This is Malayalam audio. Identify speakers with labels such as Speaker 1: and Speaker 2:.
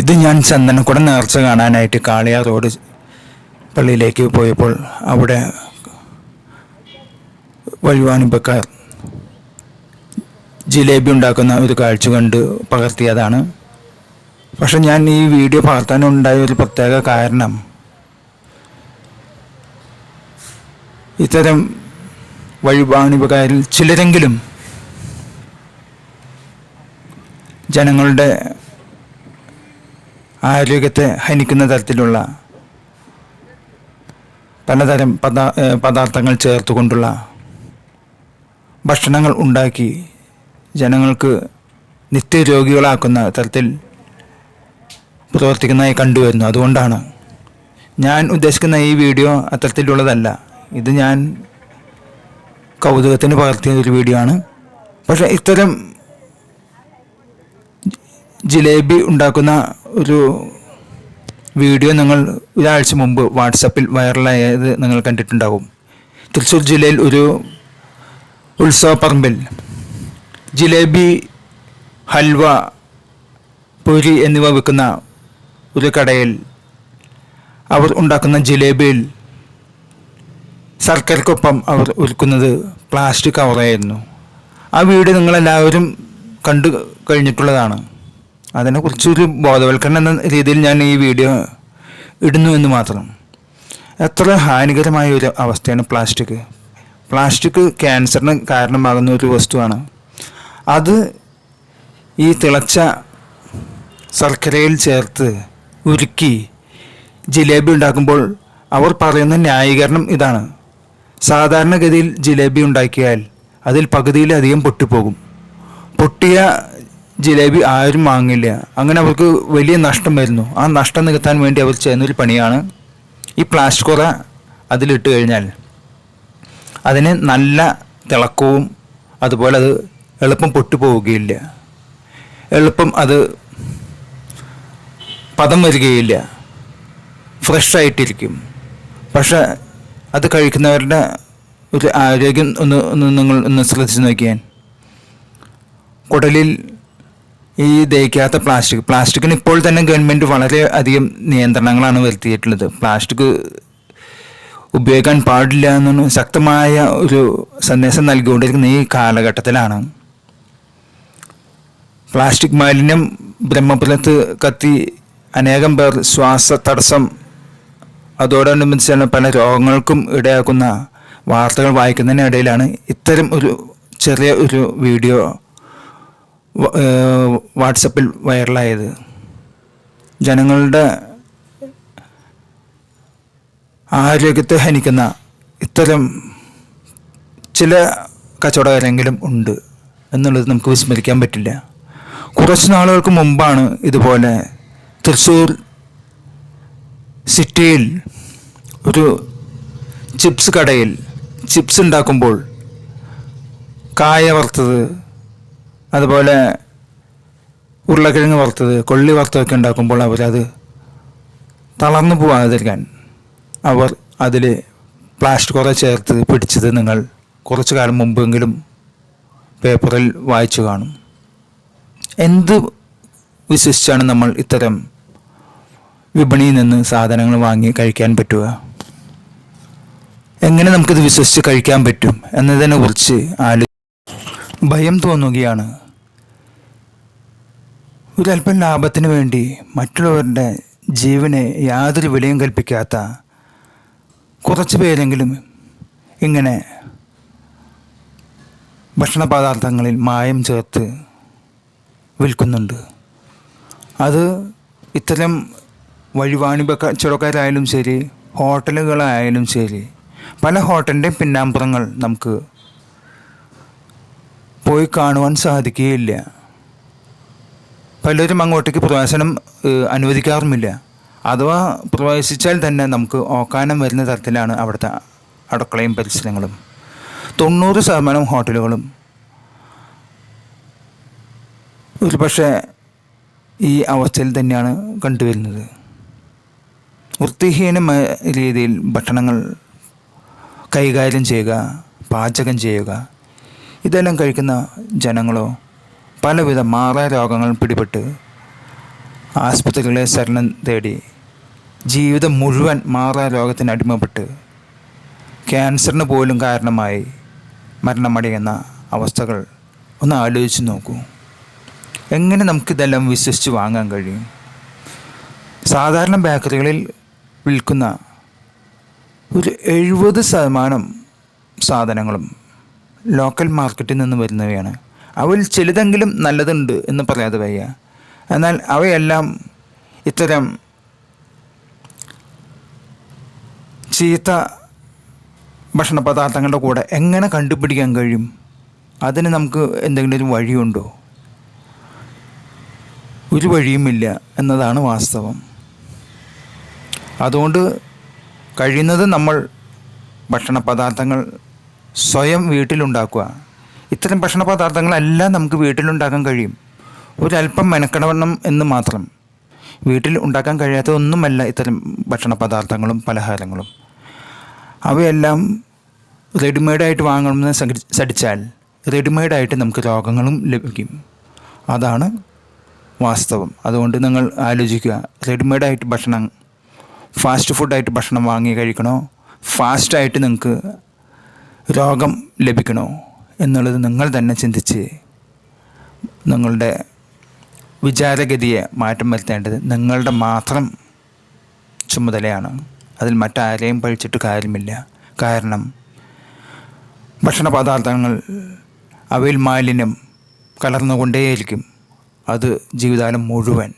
Speaker 1: ഇത് ഞാൻ ചന്ദനക്കുട നേർച്ച കാണാനായിട്ട് കാളിയാർ റോഡ് പള്ളിയിലേക്ക് പോയപ്പോൾ അവിടെ വഴിവാനുമ്പക്കാർ ജിലേബി ഉണ്ടാക്കുന്ന ഒരു കാഴ്ച കണ്ട് പകർത്തിയതാണ്. പക്ഷെ ഞാൻ ഈ വീഡിയോ പകർത്താനുണ്ടായ ഒരു പ്രത്യേക കാരണം ഇത്തരം വഴിവാണിപ്പക്കാരിൽ ചിലരെങ്കിലും ജനങ്ങളുടെ ആരോഗ്യത്തെ ഹനിക്കുന്ന തരത്തിലുള്ള പലതരം പദാ പദാർത്ഥങ്ങൾ ചേർത്തുകൊണ്ടുള്ള ഭക്ഷണങ്ങൾ ഉണ്ടാക്കി ജനങ്ങൾക്ക് നിത്യരോഗികളാക്കുന്ന തരത്തിൽ പ്രവർത്തിക്കുന്നതായി കണ്ടുവരുന്നു. അതുകൊണ്ടാണ് ഞാൻ ഉദ്ദേശിക്കുന്ന ഈ വീഡിയോ അത്തരത്തിലുള്ളതല്ല. ഇത് ഞാൻ കൗതുകത്തിന് പകർത്തിയ ഒരു വീഡിയോ ആണ്. പക്ഷേ ഇത്തരം ജിലേബി ഉണ്ടാക്കുന്ന ഒരു വീഡിയോ നിങ്ങൾ ഒരാഴ്ച മുമ്പ് വാട്സപ്പിൽ വൈറലായത് നിങ്ങൾ കണ്ടിട്ടുണ്ടാകും തൃശ്ശൂർ ജില്ലയിൽ ഒരു ഉത്സവ പറമ്പിൽ ജിലേബി ഹൽവ പൊരി എന്നിവ വിൽക്കുന്ന ഒരു കടയിൽ അവർ ഉണ്ടാക്കുന്ന ജിലേബിയിൽ ശർക്കരക്കൊപ്പം അവർ ഒരുക്കുന്നത് പ്ലാസ്റ്റിക് കവറായിരുന്നു. ആ വീഡിയോ നിങ്ങളെല്ലാവരും കണ്ടു കഴിഞ്ഞിട്ടുള്ളതാണ്. അതിനെക്കുറിച്ചൊരു ബോധവൽക്കരണം എന്ന രീതിയിൽ ഞാൻ ഈ വീഡിയോ ഇടുന്നു എന്ന് മാത്രം. എത്ര ഹാനികരമായ ഒരു അവസ്ഥയാണ് പ്ലാസ്റ്റിക്. പ്ലാസ്റ്റിക് ക്യാൻസറിന് കാരണമാകുന്ന ഒരു വസ്തുവാണ്. അത് ഈ തിളച്ച ശർക്കരയിൽ ചേർത്ത് ഉരുക്കി ജിലേബി ഉണ്ടാക്കുമ്പോൾ അവർ പറയുന്ന ന്യായീകരണം ഇതാണ്. സാധാരണഗതിയിൽ ജിലേബി ഉണ്ടാക്കിയാൽ അതിൽ പകുതിയിലധികം പൊട്ടിപ്പോകും. പൊട്ടിയ ജിലേബി ആരും വാങ്ങില്ല. അങ്ങനെ അവർക്ക് വലിയ നഷ്ടം വരുന്നു. ആ നഷ്ടം നികത്താൻ വേണ്ടി അവർ ചെയ്യുന്നൊരു പണിയാണ് ഈ പ്ലാസ്റ്റിക് കുറ അതിലിട്ട് കഴിഞ്ഞാൽ. അതിന് നല്ല തിളക്കവും അതുപോലെ അത് എളുപ്പം പൊട്ടിപ്പോവുകയില്ല. എളുപ്പം അത് പദം വരികയില്ല. ഫ്രഷ് ആയിട്ടിരിക്കും. പക്ഷെ അത് കഴിക്കുന്നവരുടെ ഒരു ആരോഗ്യം ഒന്ന് ഒന്ന് നിങ്ങൾ ഒന്ന് ശ്രദ്ധിച്ച് നോക്കിയാൽ. കുടലിൽ ഈ ദഹിക്കാത്ത പ്ലാസ്റ്റിക് പ്ലാസ്റ്റിക്കിന് ഇപ്പോൾ തന്നെ ഗവൺമെന്റ് വളരെ അധികം നിയന്ത്രണങ്ങളാണ് വരുത്തിയിട്ടുള്ളത്. പ്ലാസ്റ്റിക് ഉപയോഗിക്കാൻ പാടില്ല എന്നൊരു ശക്തമായ ഒരു സന്ദേശം നൽകിക്കൊണ്ടിരിക്കുന്ന ഈ കാലഘട്ടത്തിലാണ്. പ്ലാസ്റ്റിക് മാലിന്യം ബ്രഹ്മപുരത്ത് കത്തി അനേകം പേർ ശ്വാസ തടസ്സം അതോടനുബന്ധിച്ച് തന്നെ പല രോഗങ്ങൾക്കും ഇടയാക്കുന്ന വാർത്തകൾ വായിക്കുന്നതിനിടയിലാണ്. ഇത്തരം ഒരു ചെറിയ ഒരു വീഡിയോ വാട്സപ്പിൽ വൈറലായത്. ജനങ്ങളുടെ ആരോഗ്യത്തെ ഹനിക്കുന്ന ഇത്തരം ചില കച്ചവടക്കാരെങ്കിലും ഉണ്ട് എന്നുള്ളത് നമുക്ക് വിസ്മരിക്കാൻ പറ്റില്ല. കുറച്ച് നാളുകൾക്ക് മുമ്പാണ് ഇതുപോലെ തൃശ്ശൂർ സിറ്റിയിൽ ഒരു ചിപ്സ് കടയിൽ ചിപ്സ് ഉണ്ടാക്കുമ്പോൾ കായ വറുത്തത് അതുപോലെ ഉരുളക്കിഴങ്ങ് വറുത്തത് കൊള്ളി വറുത്തതൊക്കെ ഉണ്ടാക്കുമ്പോൾ അവരത് തളർന്നു പോകാതിരിക്കാൻ അവർ അതിൽ പ്ലാസ്റ്റിക് കുറേ ചേർത്ത് പിടിച്ചത് നിങ്ങൾ കുറച്ചു കാലം മുമ്പെങ്കിലും പേപ്പറിൽ വായിച്ചു കാണും. എന്ത് വിശ്വസിച്ചാണ് നമ്മൾ ഇത്തരം വിപണിയിൽ നിന്ന് സാധനങ്ങൾ വാങ്ങി കഴിക്കാൻ പറ്റുക? എങ്ങനെ നമുക്കിത് വിശ്വസിച്ച് കഴിക്കാൻ പറ്റും എന്നതിനെ കുറിച്ച് ആലോ ഭയം തോന്നുകയാണ്. ഒരല്പം ലാഭത്തിന് വേണ്ടി മറ്റുള്ളവരുടെ ജീവനെ യാതൊരു വിലയും കൽപ്പിക്കാത്ത കുറച്ച് പേരെങ്കിലും ഇങ്ങനെ ഭക്ഷണ പദാർത്ഥങ്ങളിൽ മായം ചേർത്ത് വിൽക്കുന്നുണ്ട്. അത് ഇത്തരം വഴിവാണിഭ കച്ചവടക്കാരായാലും ശരി ഹോട്ടലുകളായാലും ശരി പല ഹോട്ടലിന്റെ പിന്നാമ്പുറങ്ങൾ നമുക്ക് പോയി കാണുവാൻ സാധിക്കുകയില്ല. പലരും അങ്ങോട്ടേക്ക് പ്രവേശനം അനുവദിക്കാറുമില്ല. അഥവാ പ്രവേശിച്ചാൽ തന്നെ നമുക്ക് ഓക്കാനം വരുന്ന തരത്തിലാണ് അവിടുത്തെ അടുക്കളയും പരിസരങ്ങളും. തൊണ്ണൂറ് ശതമാനം ഹോട്ടലുകളും. ഒരു പക്ഷേ ഈ അവസ്ഥയിൽ തന്നെയാണ് കണ്ടുവരുന്നത്. വൃത്തിഹീനമായ രീതിയിൽ ഭക്ഷണങ്ങൾ കൈകാര്യം ചെയ്യുക പാചകം ചെയ്യുക ഇതെല്ലാം കഴിക്കുന്ന ജനങ്ങളോ പലവിധ മാറാ രോഗങ്ങൾ പിടിപെട്ട് ആസ്പത്രികളെ ശരണം തേടി ജീവിതം മുഴുവൻ മാറാ രോഗത്തിന് അടിമപ്പെട്ട് ക്യാൻസറിന് പോലും കാരണമായി മരണമടയുന്ന അവസ്ഥകൾ ഒന്ന് ആലോചിച്ച് നോക്കൂ. എങ്ങനെ നമുക്കിതെല്ലാം വിശ്വസിച്ച് വാങ്ങാൻ കഴിയും? സാധാരണ ബേക്കറികളിൽ വിൽക്കുന്ന ഒരു എഴുപത് ശതമാനം സാധനങ്ങളും ലോക്കൽ മാർക്കറ്റിൽ നിന്ന് വരുന്നവയാണ്. അവയിൽ ചിലതെങ്കിലും നല്ലതുണ്ട് എന്ന് പറയാതെ വയ്യ. എന്നാൽ അവയെല്ലാം ഇത്തരം ചീത്ത ഭക്ഷണ പദാർത്ഥങ്ങളുടെ കൂടെ എങ്ങനെ കണ്ടുപിടിക്കാൻ കഴിയും? അതിന് നമുക്ക് എന്തെങ്കിലും ഒരു വഴിയുണ്ടോ? ഒരു വഴിയുമില്ല എന്നതാണ് വാസ്തവം. അതുകൊണ്ട് കഴിയുന്നത് നമ്മൾ ഭക്ഷണ പദാർത്ഥങ്ങൾ സ്വയം വീട്ടിലുണ്ടാക്കുക. ഇത്തരം ഭക്ഷണ പദാർത്ഥങ്ങളെല്ലാം നമുക്ക് വീട്ടിലുണ്ടാക്കാൻ കഴിയും. ഒരല്പം മെനക്കണവണ്ണം എന്ന് മാത്രം. വീട്ടിൽ ഉണ്ടാക്കാൻ കഴിയാത്ത ഒന്നുമല്ല ഇത്തരം ഭക്ഷണ പദാർത്ഥങ്ങളും പലഹാരങ്ങളും. അവയെല്ലാം റെഡിമെയ്ഡായിട്ട് വാങ്ങണമെന്ന് സടി- സടിച്ചാൽ റെഡിമെയ്ഡായിട്ട് നമുക്ക് രോഗങ്ങളും ലഭിക്കും. അതാണ് വാസ്തവം. അതുകൊണ്ട് നിങ്ങൾ ആലോചിക്കുക റെഡിമെയ്ഡായിട്ട് ഭക്ഷണം ഫാസ്റ്റ് ഫുഡായിട്ട് ഭക്ഷണം വാങ്ങി കഴിക്കണോ? ഫാസ്റ്റായിട്ട് നിങ്ങൾക്ക് രോഗം ലഭിക്കണോ? എന്നുള്ളത് നിങ്ങൾ തന്നെ ചിന്തിച്ച് നിങ്ങളുടെ വിചാരഗതിയെ മാറ്റം വരുത്തേണ്ടത് നിങ്ങളുടെ മാത്രം ചുമതലയാണ്. അതിൽ മറ്റാരെയും പഴിച്ചിട്ട് കാര്യമില്ല. കാരണം ഭക്ഷണ പദാർത്ഥങ്ങൾ അവയിൽ മാലിന്യം കലർന്നുകൊണ്ടേയിരിക്കും. അത് ജീവിതകാലം മുഴുവൻ.